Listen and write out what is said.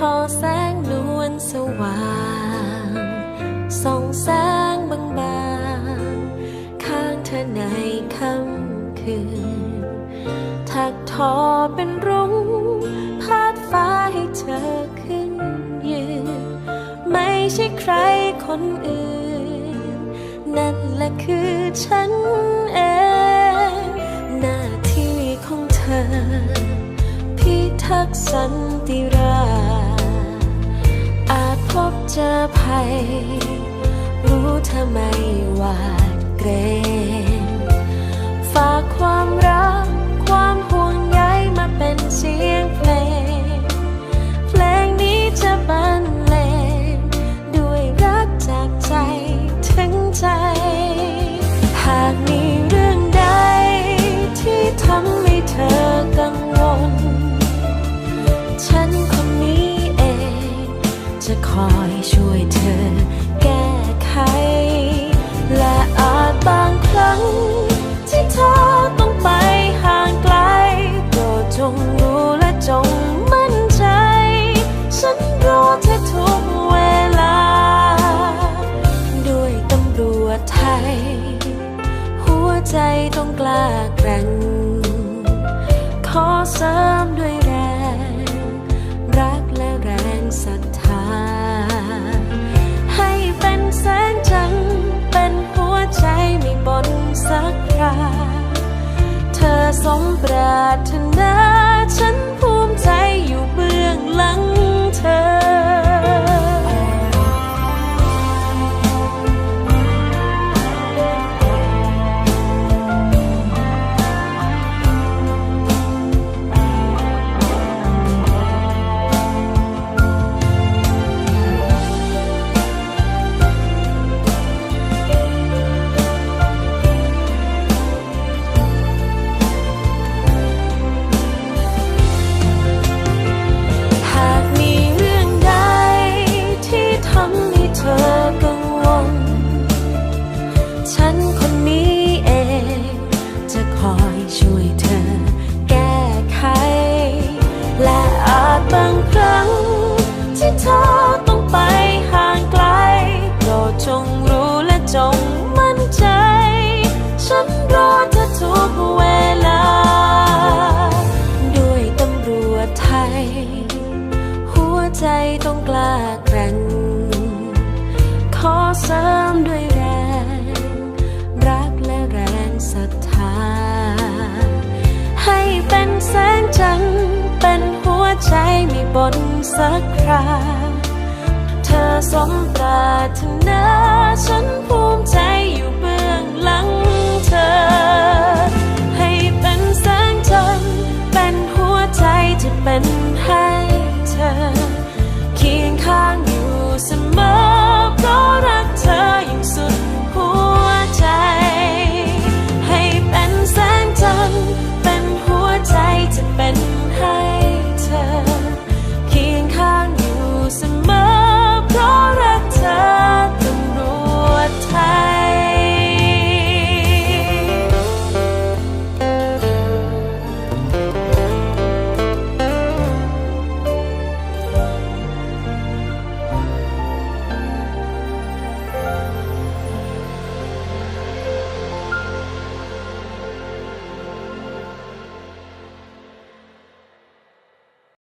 ทอแสงนวลสว่างส่องแสงบางๆ ข้างเธอในค่ำคืน ถักทอเป็นรุ้งพาดฟ้าให้เธอขึ้นยืน ไม่ใช่ใครคนอื่น นั่นแหละคือฉันเองหน้าที่ของเธอ พิทักษ์สันติราษ เจอภัย รู้เธอไม่หวาดเกรงฝากความรัก ความห่วงใยมาเป็นเสียงเพลง เพลงนี้จะบรรเลงด้วยรักจากใจถึงใจ หากมี อยช่วยเธอแก้ไข และอาจบางครั้ง ที่เธอต้องไปห่างไกลโปรดจงรู้และจงมั่นใจ ฉันรอเธอทุกเวลา ด้วยตำรวจไทย หัวใจต้องกล้าแกร่ง สมปรารถนา อยช่วยเธอแก้ไข และอาจบางครั้งที่เธอต้อง แสงจันเป็นหัวใจไม่บนสักคราเธอสมปรารถนาฉันภูมิใจอยู่เบื้องหลัง